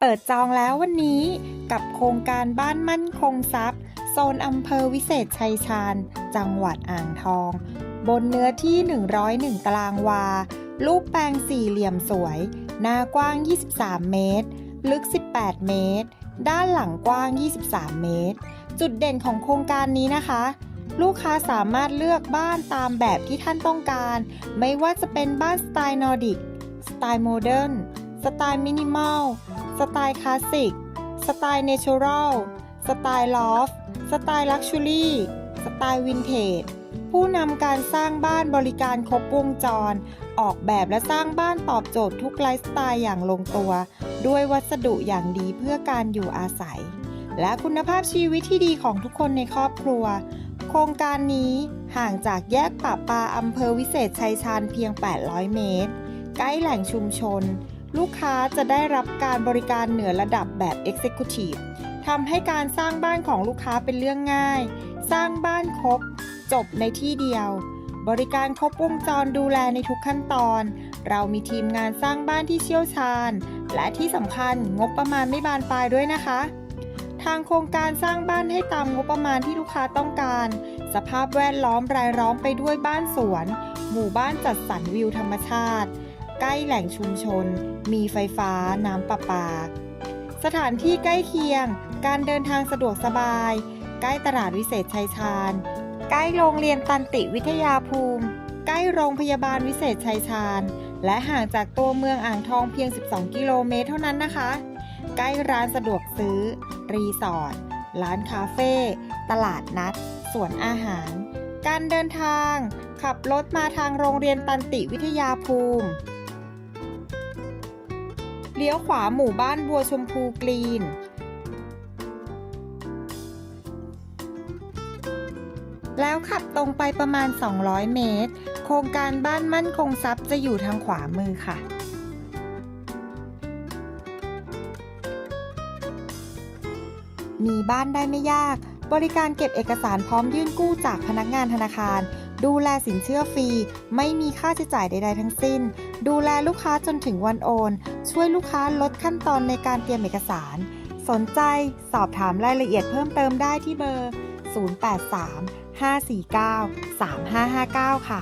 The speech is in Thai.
เปิดจองแล้ววันนี้กับโครงการบ้านมั่นคงทรัพย์ โซนอำเภอวิเศษชัยชาญ จังหวัดอ่างทอง บนเนื้อที่ 101 ตารางวา รูปแปลงสี่เหลี่ยมสวย หน้ากว้าง 23 เมตร ลึก 18 เมตร ด้านหลังกว้าง 23 เมตร จุดเด่นของโครงการนี้นะคะ ลูกค้าสามารถเลือกบ้านตามแบบที่ท่านต้องการ ไม่ว่าจะเป็นบ้านสไตล์นอร์ดิก สไตล์โมเดิร์น สไตล์มินิมอล สไตล์คลาสสิก สไตล์เนเชอรัล สไตล์ลอฟ สไตล์ลักชัวรี่ สไตล์วินเทจ ผู้นำการสร้างบ้านบริการครบวงจร ออกแบบและสร้างบ้านตอบโจทย์ทุกไลฟ์สไตล์อย่างลงตัว ด้วยวัสดุอย่างดีเพื่อการอยู่อาศัย และคุณภาพชีวิตที่ดีของทุกคนในครอบครัว โครงการนี้ห่างจากแยกป่าปาอำเภอวิเศษชัยชาญเพียง 800 เมตร ใกล้แหล่งชุมชน ลูกค้าจะได้รับการบริการเหนือระดับแบบ Executive ทำให้การสร้างบ้านของลูกค้าเป็นเรื่องง่าย สร้างบ้านครบ จบในที่เดียว บริการครบวงจรดูแลในทุกขั้นตอน เรามีทีมงานสร้างบ้านที่เชี่ยวชาญ และที่สำคัญงบประมาณไม่บานปลายด้วยนะคะ ทางโครงการสร้างบ้านให้ตามงบประมาณที่ลูกค้าต้องการ สภาพแวดล้อมรายล้อมไปด้วยบ้านสวน หมู่บ้านจัดสรรวิวธรรมชาติ ใกล้แหล่งชุมชน มีไฟฟ้าน้ำประปา สถานที่ใกล้เคียง การเดินทางสะดวกสบาย ใกล้ตลาดวิเศษชัยชาญ ใกล้โรงเรียนตันติวิทยาภูมิ ใกล้โรงพยาบาลวิเศษชัยชาญ และห่างจากตัวเมืองอ่างทองเพียง 12 กิโลเมตรเท่านั้นนะคะ ใกล้ร้านสะดวกซื้อ รีสอร์ท ร้านคาเฟ่ ตลาดนัด สวนอาหาร การเดินทางขับรถมาทางโรงเรียนตันติวิทยาภูมิ เลี้ยวขวาหมู่บ้านบัวชมพูกรีน แล้วขับตรงไปประมาณ 200 เมตร โครงการบ้านมั่นคงทรัพย์จะอยู่ทางขวามือค่ะมีบ้านได้ไม่ยาก บริการเก็บเอกสารพร้อมยื่นกู้จากพนักงานธนาคาร ดูแลสินเชื่อฟรี ไม่มีค่าใช้จ่ายใด ๆ ทั้งสิ้น ดูแลลูกค้าจนถึงวันโอน ช่วยลูกค้าลดขั้นตอนในการเตรียมเอกสาร สนใจสอบถามรายละเอียดเพิ่มเติมได้ที่เบอร์ 083 549 3559 ค่ะ